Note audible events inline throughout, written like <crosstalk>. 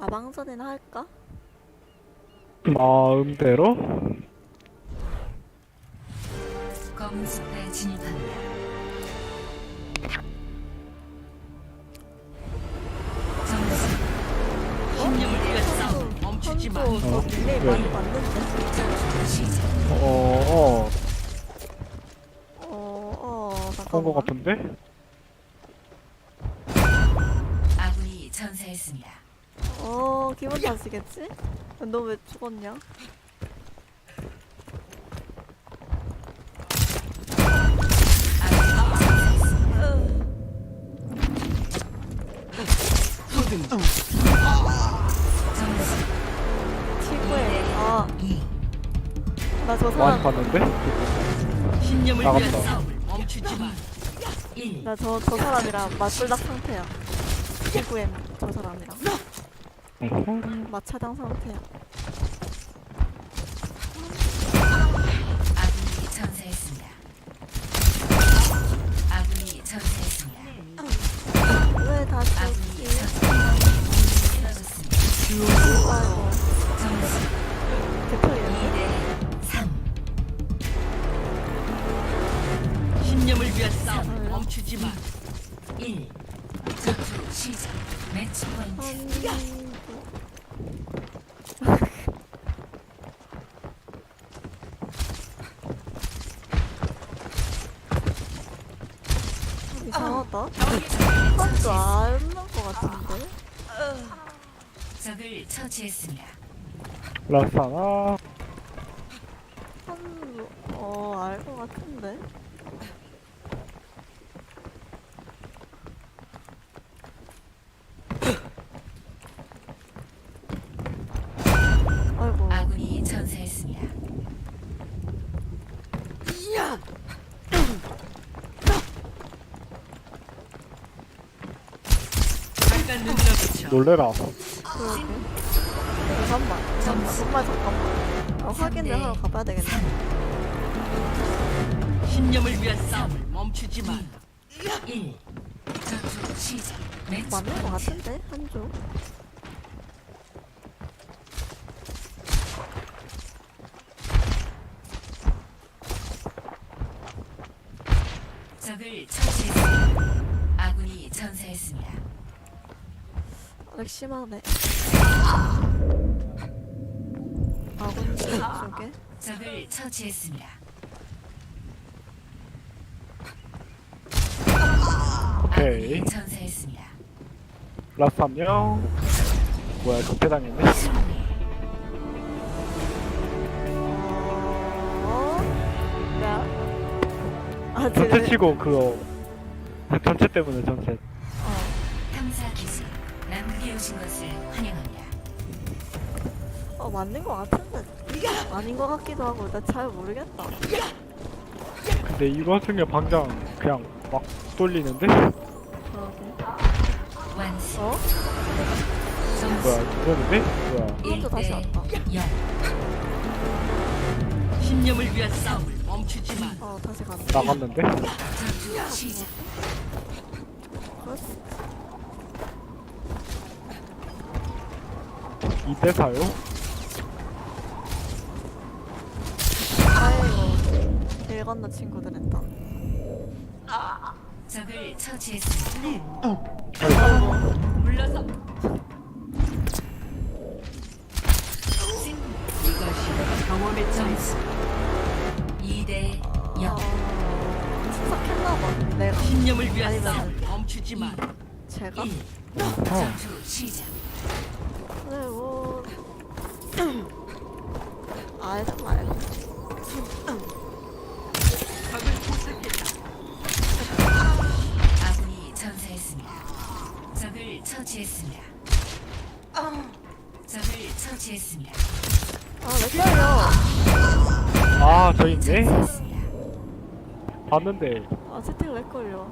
아방전이나 할까? 마음대로? 검은 숲에 진입합니다. 점수 위한 싸움 멈추지 마. 어? 저 릴레이 왜? 많이 봤는데. 전투 시작. 어, 어, 어, 어, 그런 거 잠깐만. 같은데? 기분 탓이겠지? 너 왜 죽었냐? 점수 티구에, 아. 나저 많이 사람, 봤는데? 신념을 위한 나갔다. 싸움을 멈추지 마. 1. 나 저, 저 사람이랑 맞불락 상태야. 티구엔 저 사람이랑. 마차장 상태야. 아군이 전사했습니다. 아군이 전사했습니다. 왜다 아군이 죽지? 전사했습니다. 쓰러졌습니다. 아이고, 점수 대표 이랬네? 2대 3. 신념을 위한 싸움을 멈추지 마. 1. 전투 시작. 매치 포인트. 아니, 처치했습니다. 라사나, 한도, 어, 알 것 같은데? 아이고, 아군이 전사했습니다. 잠깐 눈여겨쳐. 놀래라. 그러게. 잠깐만, 잠깐만, 정말 잠깐만. 어, 확인을 하러 가봐야 되겠네. 신념을 위한 싸움을 멈추지 마. 1. 전투 시작. 매치 맞는 것 포인트. 같은데? 한조. 적을 처치했습니다. 아군이 전사했습니다. 맥심하네. 아군 쪽에? 적을 처치했습니다. 오케이. 아군이 전사했습니다. 라스 한 명. 뭐야, 급해당했네. 어? 야. 아, 전체 쟤네. 치고 그거. 전체 때문에 전체. 어. 탐사 기술 남극에 오신 것을 환영합니다. 어, 맞는 것 같은데. 아닌 것 같기도 하고, 나 잘 모르겠다. 근데 이거 중에 방장 그냥 막 돌리는데? 그러게. 완수. 어? 뭐야, 이거는데? 뭐야. 이것도 다시 1대 왔다. 0. 신념을 위한 싸움을 멈추지 마. 어, 다시 갔네. 나갔는데? 전투 시작. 그렇지. 2대 4요? 길 건너 친구들 했다. 적을 처치했습니다. 물러서. 이것이 경험의 점수. 2대 어, 0. 침삭했나봐. 내가. 신념을 위한 싸움을 멈추지 마. 제가? 1. 어. 전투 시작. 네, 뭐. <clears throat> 알든 말든. 처치했습니다. 적을 처치했습니다. 아, 왜 걸려? 아, 저 있네? 봤는데. 아, 채팅 왜 걸려?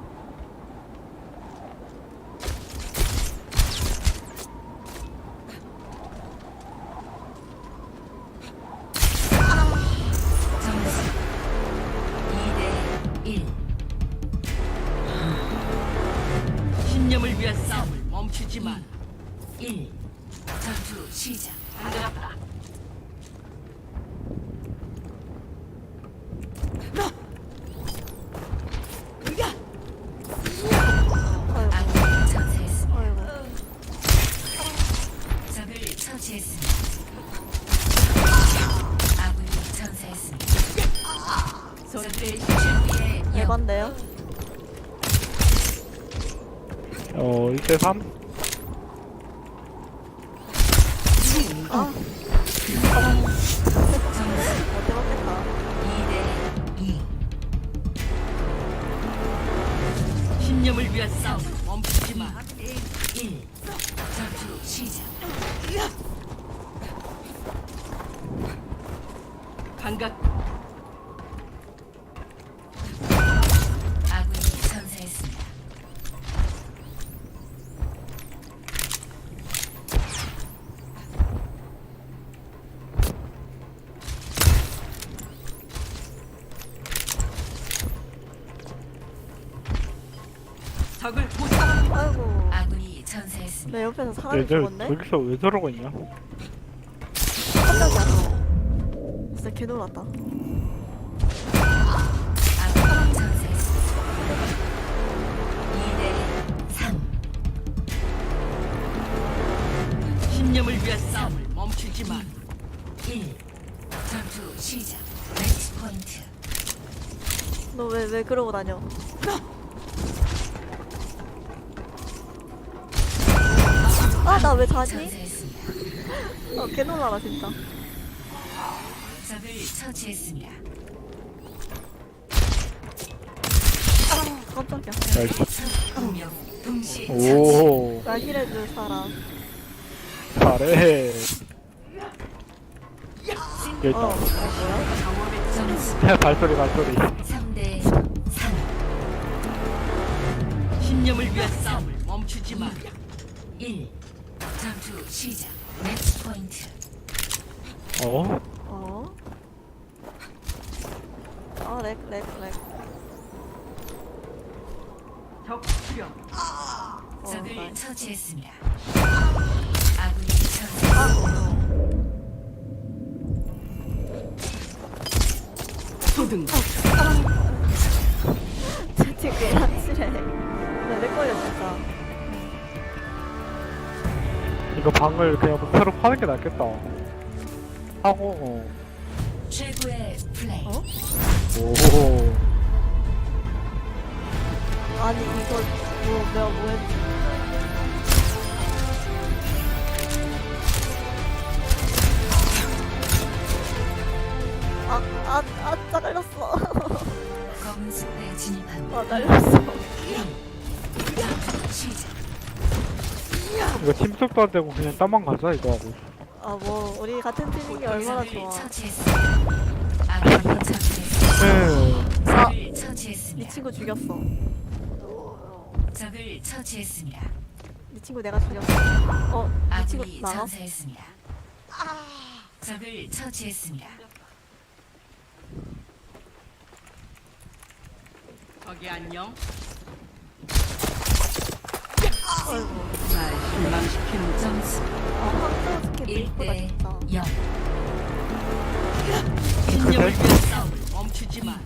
신 신 적을. 아이고 아군이 전사했습니다. 내 옆에서 사람이 얘들 죽었네? 저기서 왜 저러고 있냐? 깜짝이야 진짜 개놀랐다 아군이 전사했습니다. 2대 3. 신념을 위한 싸움을 멈추지 마. 1. 전투 시작. 매치 포인트. 너 왜 왜 그러고 다녀 아 나 왜 자지? 어 개 놀라라 진짜 적을 처치했습니다. 아 깜짝이야 나이스. 두명 동시 처치. 오나 힐해줄 사람 잘해 여기 어, 어 있다 뭐야? 점수 발소리 발소리 3대 3. 신념을 위한 싸움을 멈추지 마. 1. 전투 시작. 매치 포인트. 어? 어? 아, 렉, 렉, 렉. 적 수령. 어, 적을 나이스. 처치했습니다. 아군이 전사했습니다. 소등. 방을 그냥 목표로 파는 게 낫겠다 하고 어. 최고의 플레이. 어? 오 아니, 이거, 뭐, 내가 뭐 했지? 아, 아, 아, 잘렸어. 검은 숲에 진입합니다. 아, 잘렸어. 전투 시작. 이거 침속도 안 되고 그냥 땀만 가자 이거 하고 아, 뭐, 우리 같은 팀인 게 얼마나 좋아. 네 적을 이 처치했습니다. 친구 죽였어. 적을 처치했습니다. 이 친구 내가 죽였어. 어, 이 친구 아군이 나가? 전사했습니다. 적을 처치했습니다. 거기 안녕. 날 실망시키는 점. 점수 아, 황정 스킨 이쁘다, 1대 진짜. 0. 신념을 위한 싸움을 멈추지 마.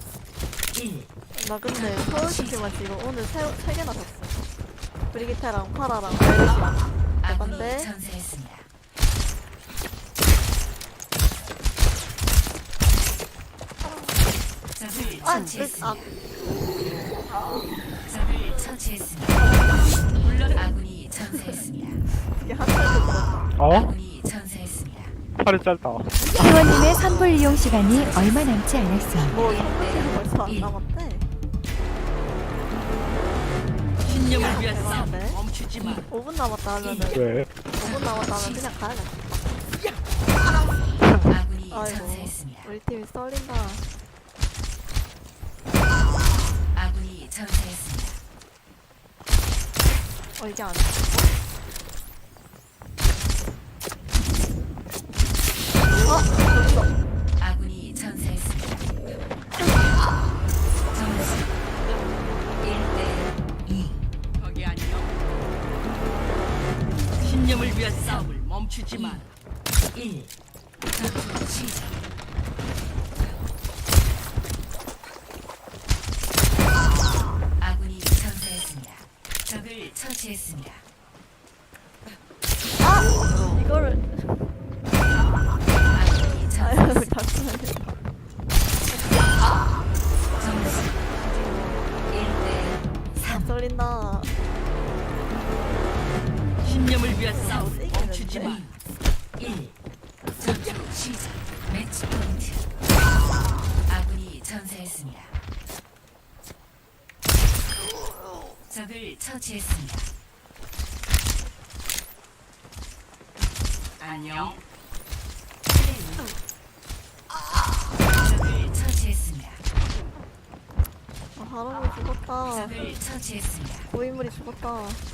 1. 나 근데 서울 스키만 지금 오늘 세, 세 개나 샀어. 브리기테랑 파라랑 벨시랑. 아군이 대박인데? 전사했습니다. 적을 아, 처치했습니다. 아, 적을 처치했습니다. 아군이 전사했습니다. 들었다. 어? 아군이 전사했습니다. 팔이 짧다 회원님의 선불 이용 시간이 얼마 남지 않았습니다. 뭐, 이거 벌써 안 일. 남았대. 신념을 위한 대박인데? 싸움을 멈추지 마. 5분 남았다 하면은, 왜? 5분 남았다 하면 그냥 가야겠다. 아군이 아이고, 전사했습니다. 우리 팀이 썰린다. 아군이 전사했습니다. 어, 이게 안 돼. 어, 여기서. 아군이 전사했습니다. 점수 1대 2. 거기 안녕. 신념을 위한 싸움을 멈추. 멈추지마. 점수 1대 3. 썰린다. 신념을 위한 싸움 멈추지 마. 고인물이 죽었다.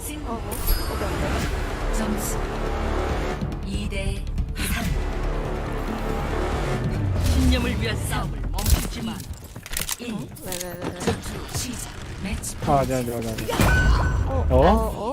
승부 어, 뭐? 어디 안 돼? 점수 2대 3. 신념을 위한 싸움을 멈추지 마. 1. 왜, 왜, 왜, 왜. 전투 시작. 매치 아 아니 아니 아니 아니 어? 어? 어?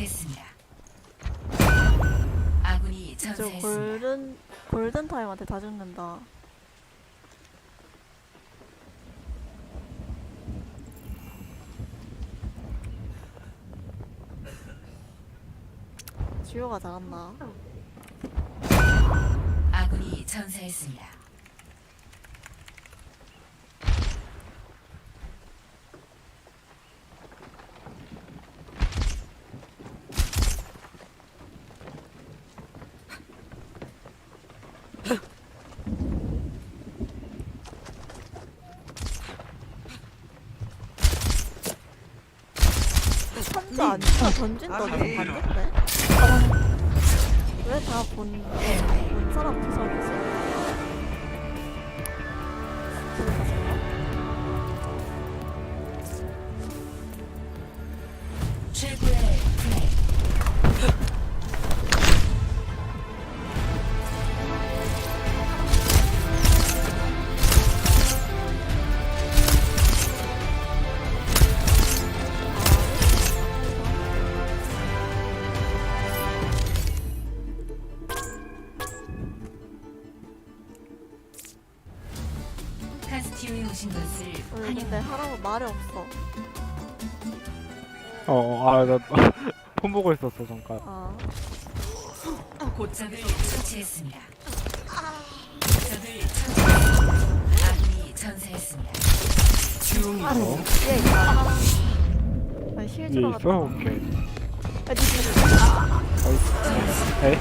적을 처치했습니다. 아군이 저 전사했습니다. 골든, 골든 타임한테 다 죽는다. 지효가 잘한다. 아군이 전사했습니다. 천자 아니야? 던진다 좀 반대인데? 왜다 본, 본 사람 투석이지? 카스티오에 오신 것을 왜 근데 환영합니다. 하라고 말이 없어. 어 아 나 폰 보고 있었어 잠깐 아, 적을 처치했습니다. 적을 처치했습니다. 아군이 전사했습니다. 조용히. 얘 있다. 아니, 실 얘 들어갔다. 있어? 오케이 아, 니 지금 에이?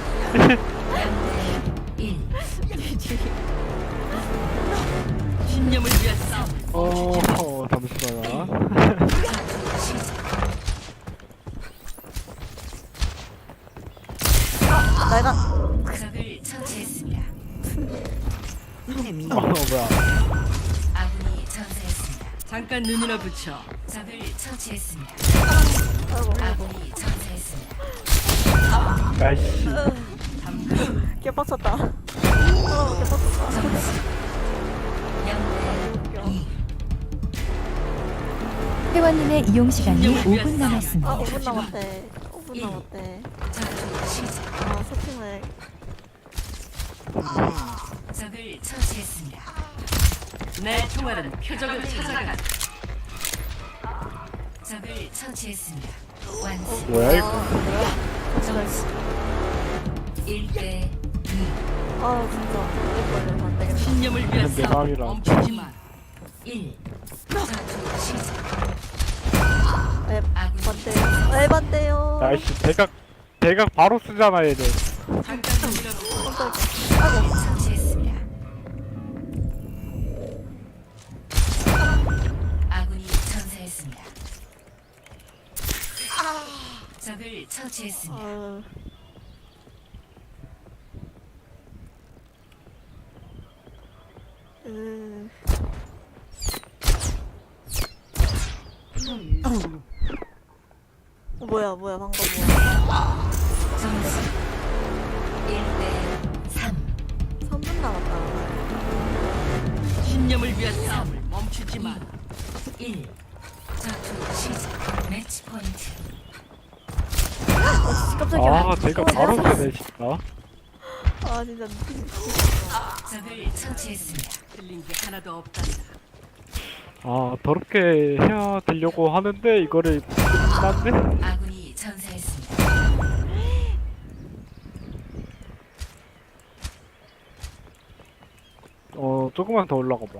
1. 신념을 위한 싸움을 어 어, 잠시만요 내가 적을 처치했습니다. 어 뭐야 아군이 전사했습니다. 잠깐 눈이나 붙여. 적을 처치했습니다. 아군이 전사했습니다. 아이씨 개빡쳤다. 어, 개빡쳤다. 점수 0대 웃겨. 회원님의 이용 시간이 신념을 위한 5분 싸움. 아, 남았습니다. 5분 남았대. 5분 남았대. 전투 시작. 아, 세팅을. 적을 처치했습니다. 내 총알은 표적을 찾아가. 적을 처치했습니다. 완수. 뭐야 이거 점수 1대 2. 아 진짜 되겠다. 신념을 위한 근데 싸움. 멈추지 마. 1. 전투 시작. 에 반대요. 에 반대요. 야이씨 대각 대각 바로 쓰잖아 얘들 잠깐 정리라도 깜짝이야. 아이고. 처치했습니다. 아군이 전사했습니다. 적을 처치했습니다. 아. 으. 어, 뭐야 뭐야 방금 뭐야 점수 1대 3. 3분 남았다 신념을 위한 싸움을 멈추지 마. 1. 전투 시작. 매치 포인트. 깜짝이야 아 대각 바로 쓰네 진짜 아 진짜 적을 처치했습니다. 틀린 게 하나도 없단다. 아 더럽게 해야 되려고 하는데 이거를 끝났네? 아군이 전사했습니다. 어 조금만 더 올라가 봐.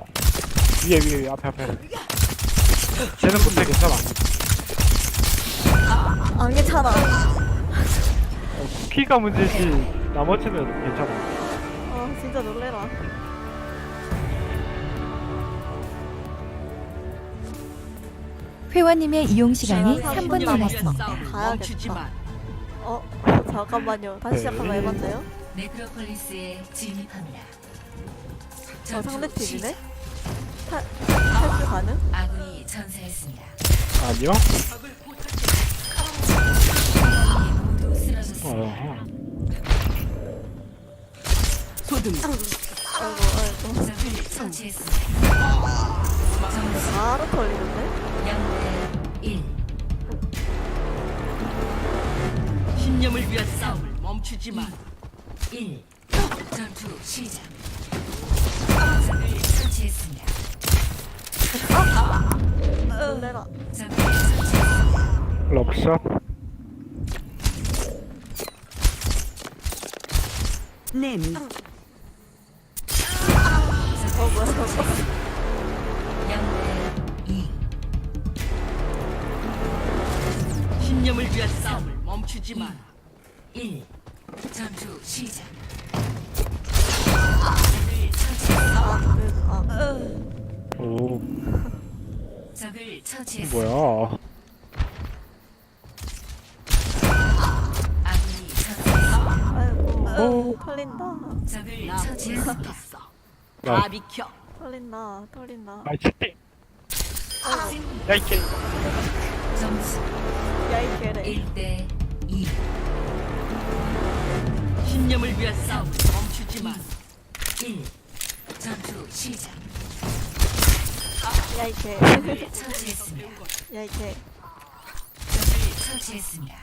위에 위에 위에 앞에 앞에. 쟤는 못해 괜찮아 안 괜찮아. 어, 키가 문제지. 나머지는 괜찮아. 아 진짜 놀래라 회원님의 이용 시간이 자, 3분 신념을 위한 남았습니다. 가야겠다. 어 잠깐만요 다시 시작하면 네. 해봤나요? 네크로폴리스에 진입합니다. 어 전투 상대 팀이네? 탈, 탈출 가능? 아군이 전사했습니다. 아니요? 모두 쓰러졌습니다. 어 소등. 아이고 아이고 적을 처치했습니다. 바로 털리는데? 0대 1. 신념을 위한 싸움을 멈추지 마. 1. 전투 시작. 적을 처치했습니다. 놀래라 적을 처치했습니다. 럽샷 님. 멈추지 마. 1. 전투 시작. 적을. 아아오 적을. 뭐야 아군이. 아이고 오. 털린다 적을. 야. 다 비켜. 털린다 털린다 아이 채팅 야이 개 점수 야이 개래 1대 2. 신념을 위한 싸움을 멈추지 마. 1. 전투 시작. 야 이 개 적을 처치했습니다. 야 이 개 적을 처치했습니다.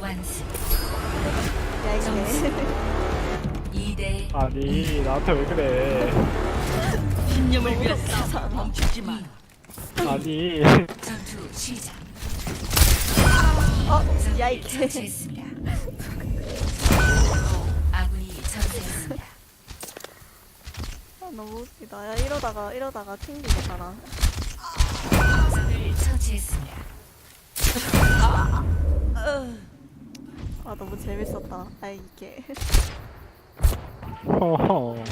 완수. 야이 개 2대 아니 나한테 왜 그래 신념을 위한 싸움을 <laughs> 멈추지 마. 아니 전투 시작. 어 야이 처치했습니다. 아군이 전사했습니다. 아, 너무 웃기다 야 이러다가 이러다가 튕기겠다 나 적을 처치했습니다. 아 너무 재밌었다 아이 개 허허